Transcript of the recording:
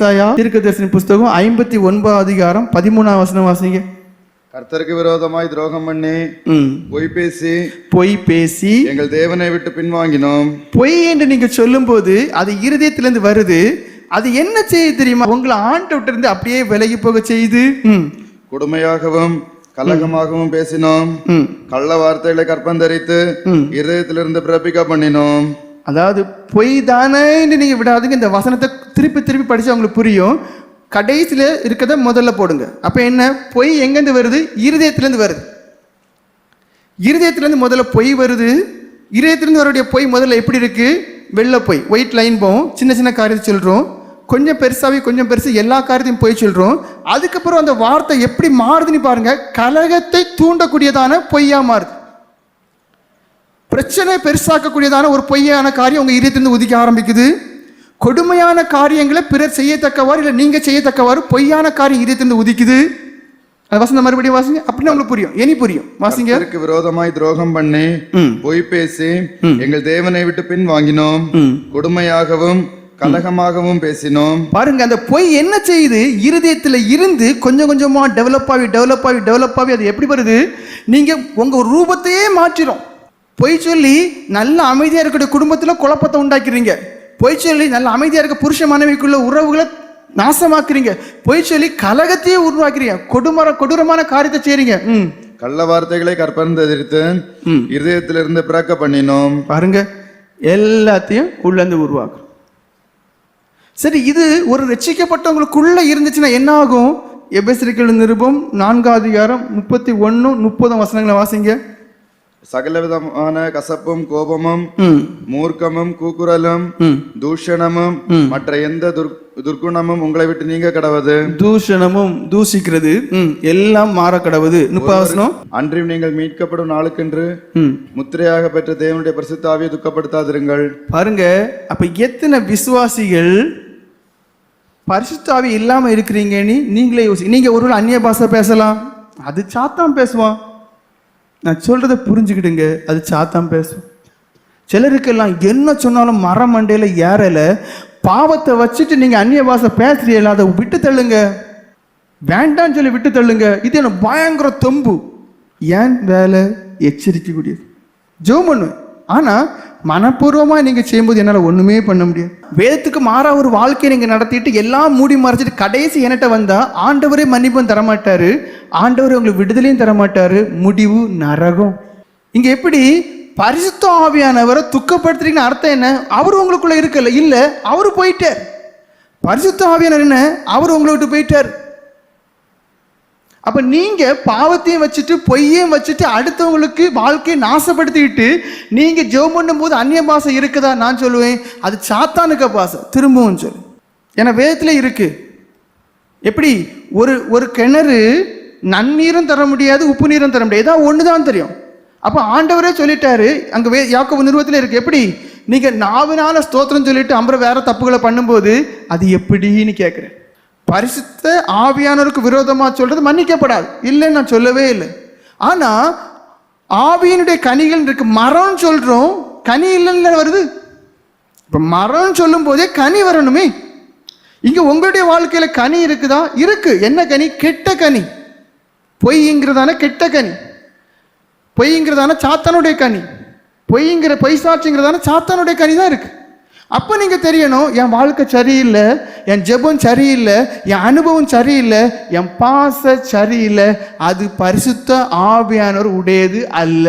ஏசாயா தீர்க்கதரிசன புஸ்தகம் ஐம்பத்தி ஒன்பது அதிகாரம் பதிமூணாம் வசனம் வாசிங்க. கர்த்தருக்கு விரோதமாய் துரோகம் பண்ணி பொய் பேசி பொய் பேசி எங்கள் தேவனை விட்டு பின்வாங்கினோம். பொய் என்று நீங்க சொல்லும்போது அது இருதயத்திலிருந்து வருது. அது என்ன செய்யுது தெரியுமா? உங்களை ஆண்டு விட்டு இருந்து அப்படியே விலகி போக செய்யுது. கொடுமையாகவும் கலகமாகவும் பேசினோம். கள்ள வார்த்தைகளை கற்பந்தரித்து. இருதயத்திலிருந்து பிறப்பிக்க பண்ணினோம். அதாவது பொய் தானேன்னு நீங்க விடாதுங்க. இந்த வசனத்தை திருப்பி திருப்பி படித்து அவங்களுக்கு புரியும். கடைசியில் இருக்கிறத முதல்ல போடுங்க. அப்போ என்ன? பொய் எங்கேருந்து வருது? இருதயத்துலேருந்து வருது. இருதயத்துலேருந்து முதல்ல பொய் வருது. இருதயத்துலேருந்து வரக்கூடிய பொய் முதல்ல எப்படி இருக்குது வெள்ளை பொய் ஒயிட் லைன் போகும். சின்ன சின்ன காரியத்தை சொல்கிறோம் கொஞ்சம் பெருசாகவே கொஞ்சம் பெருசு எல்லா காரியத்தையும் பொய் சொல்கிறோம் அதுக்கப்புறம் அந்த வார்த்தை எப்படி மாறுதுன்னு பாருங்கள் கலகத்தை தூண்டக்கூடியதான பொய்யாக மாறுது. பிரச்சனை பெருசாக்கக்கூடியதான ஒரு பொய்யான காரியம் உங்கள் இதயத்திலிருந்து உதிக்க ஆரம்பிக்குது. கொடுமையான காரியங்களை பிறர் செய்யத்தக்கவாறு இல்லை நீங்க செய்யத்தக்கவாறு பொய்யான காரியம் இதயத்திலிருந்து உதிக்குது. அது வசந்த மறுபடியும் வாசிங்க. அப்படின்னு உங்களுக்கு புரியும். இனி புரியும். வாசிங்க. கர்த்தருக்கு விரோதமாய் துரோகம் பண்ணி. பொய் பேசி எங்கள் தேவனை விட்டு பின்வாங்கினோம் ம். கொடுமையாகவும் கலகமாகவும் பேசினோம். பாருங்க அந்த பொய் என்ன செய்யுது? இருதயத்துல இருந்து கொஞ்சம் கொஞ்சமா டெவலப் ஆகி டெவலப் ஆகி டெவலப் ஆகி அது எப்படி வருது? நீங்க உங்க ரூபத்தையே மாற்றிடும் பொய் சொல்லி நல்ல அமைதியா இருக்கக்கூடிய குடும்பத்துல குழப்பத்தை உண்டாக்குறீங்க பொய் சொல்லி நல்ல அமைதியா இருக்க புருஷ மனைவிக்குள்ள உறவுகளை நாசமாக்குறீங்க. பொய் சொல்லி கலகத்தையே உருவாக்குறீங்க. கொடுமர கொடூரமான காரியத்தை செய்றீங்க. ம். கள்ள வார்த்தைகளை கற்பந்தரித்து ம். இருதயத்திலிருந்து பிறக்க பண்ணினோம். பாருங்க. எல்லாத்தையும் உள்ளேருந்து உருவாக்கும் சரி இது ஒரு ரட்சிக்கப்பட்டவங்களுக்குள்ள இருந்துச்சுன்னா என்ன ஆகும் எபேசிரிக்கல் நிருபம் நான்காவது அதிகாரம் முப்பத்தி ஒன்று முப்பதாம் வசனங்களை வாசிங்க. சகலவிதமான கசப்பும் கோபமும் மூர்க்கமும் கூக்குரலும் தூஷணமும் மற்ற எந்த துர் துர்க்குணமும் உங்களை விட்டு நீங்க கடவது தூஷணமும் தூசிக்கிறது எல்லாம் மாற கடவுது முப்பதாம் வசனம் அன்றியும் நீங்கள் மீட்கப்படும் நாளுக்கென்று முத்திரையாக பெற்ற தேவனுடைய பரிசுத்தாவியை துக்கப்படுத்தாதிருங்கள் பாருங்க அப்ப எத்தனை விசுவாசிகள் பரிசுத்தாவி இல்லாம இருக்கிறீங்கன்னு நீங்களே யோசி நீங்க ஒரு அந்நிய பாஷை பேசலாம் அது சாத்தான் பேசுவான் நான் சொல்கிறத புரிஞ்சுக்கிடுங்க அது சாத்தான் பேசும். சிலருக்கெல்லாம் என்ன சொன்னாலும் மர மண்டையில் ஏறலை பாவத்தை வச்சுட்டு நீங்கள் அந்நிய பாசை பேசுறீங்களா அதை விட்டு தள்ளுங்க. வேண்டாம்னு சொல்லி விட்டு தள்ளுங்க. இது என்ன பயங்கர தொம்பு. ஏன் வேலை? எச்சரிக்கக்கூடியது ஜெபம் பண்ணுவேன் ஆனால் மனப்பூர்வமாக நீங்கள் செய்யும்போது என்னால் ஒன்றுமே பண்ண முடியாது. வேதத்துக்கு மாறா ஒரு வாழ்க்கையை நீங்கள் நடத்திட்டு எல்லாம் மூடி மறைச்சிட்டு கடைசி என்கிட்ட வந்தால் ஆண்டவரே மன்னிப்பும் தரமாட்டார். ஆண்டவரே உங்களுக்கு விடுதலையும் தரமாட்டார். முடிவு நரகம். இங்கே எப்படி பரிசுத்த ஆவியானவரை துக்கப்படுத்துறீங்கன்னு அர்த்தம் என்ன? அவர் உங்களுக்குள்ளே இருக்கல. இல்லை அவரு போயிட்டார். பரிசுத்த ஆவியானவர் என்ன? அவர் உங்களை விட்டு போயிட்டார். அப்ப நீங்க பாவத்தையும் வச்சுட்டு பொய்யையும் வச்சுட்டு அடுத்தவங்களுக்கு வாழ்க்கையை நாசப்படுத்திக்கிட்டு நீங்க ஜெபம் பண்ணும்போது அந்நிய பாசம் இருக்குதா நான் சொல்லுவேன்? அது சாத்தானுக்க பாசம். திரும்பவும் சொல்லு. ஏன்னா வேதத்துல இருக்கு. எப்படி? ஒரு ஒரு கிணறு நன்னீரும் தர முடியாது உப்பு நீரும் தர முடியாது. ஏதாவது ஒன்று தான் தெரியும். அப்போ ஆண்டவரே சொல்லிட்டாரு அங்கே வே யாக்கோ நிறுவத்தில் இருக்கு. எப்படி? நீங்கள் நாவினால ஸ்தோத்திரம் சொல்லிட்டு அப்புறம் வேற தப்புகளை பண்ணும்போது அது எப்படின்னு கேட்குறேன். பரிசுத்த ஆவியானவருக்கு விரோதமாக சொல்றது மன்னிக்கப்படாது. இல்லைன்னு நான் சொல்லவே இல்லை. ஆனால் ஆவியினுடைய கனிகள் இருக்கு. மரம்னு சொல்கிறோம் கனி இல்லைன்னு வருது? இப்போ மரம்னு சொல்லும் போதே கனி வரணுமே. இங்கே உங்களுடைய வாழ்க்கையில் கனி இருக்குதா? இருக்கு. என்ன கனி? கெட்ட கனி. பொய்ங்கிறதான கெட்ட கனி. பொய்ங்கிறதான சாத்தானுடைய கனி. பொய்ங்கிற பொய் சாட்சிங்கிறதான சாத்தானுடைய கனி தான் இருக்குது அப்போ நீங்கள் தெரியணும் என் வாழ்க்கை சரியில்லை என் ஜெபம் சரியில்லை என் அனுபவம் சரியில்லை என் பாச சரியில்லை அது பரிசுத்த ஆவியானவர் உடையது அல்ல.